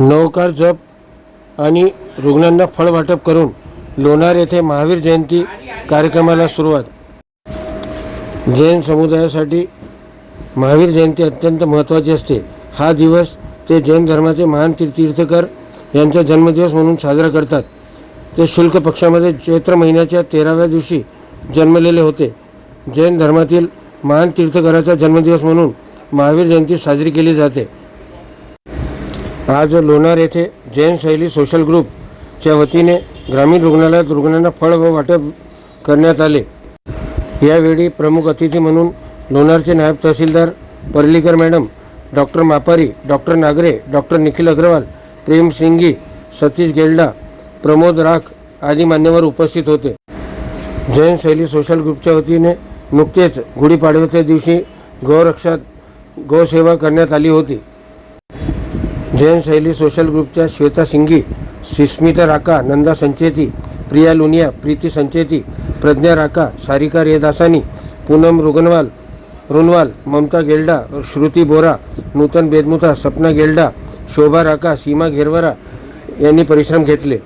नौकार जप आणि रुग्णांना फळ वाटप करून लोणार येथे महावीर जयंती कार्यक्रमाला सुरुवात. जैन समुदायासाठी महावीर जयंती अत्यंत महत्त्वाची असते. हा दिवस ते जैन धर्माचे महान ती- तीर्थकर यांचा जन्मदिवस म्हणून साजरा करतात. ते शुल्क पक्षामध्ये चैत्र महिन्याच्या तेराव्या दिवशी जन्मलेले होते. जैन धर्मातील महान तीर्थकराचा जन्मदिवस म्हणून महावीर जयंती साजरी केली जाते. आज लोणार येथे जैन शैली सोशल ग्रुपच्या वतीने ग्रामीण रुग्णालयात रुग्णांना फळ व वाटप करण्यात आले. यावेळी प्रमुख अतिथी म्हणून लोणारचे नायब तहसीलदार Parlikar madam doctor Mapari doctor Nagre doctor Nikhil Agrawal Prem Singi Satish Gelda Pramod Rakh आदी मान्यवर उपस्थित होते. जैन शैली सोशल ग्रुपच्या वतीने नुकतेच गुढीपाडव्याच्या दिवशी गौरक्षात गोसेवा करण्यात आली होती. जैन शैली सोशल ग्रुपच्या श्वेता सिंगी सुस्मिता राका नंदा संचेती प्रिया लुनिया प्रीती संचेती प्रज्ञा राका सारिका रेदासानी पूनम रुगनवाल रुनवाल ममता गेल्डा श्रुती बोरा नूतन बेदमुथा सपना गेल्डा शोभा राका सीमा घेरवरा यांनी परिश्रम घेतले.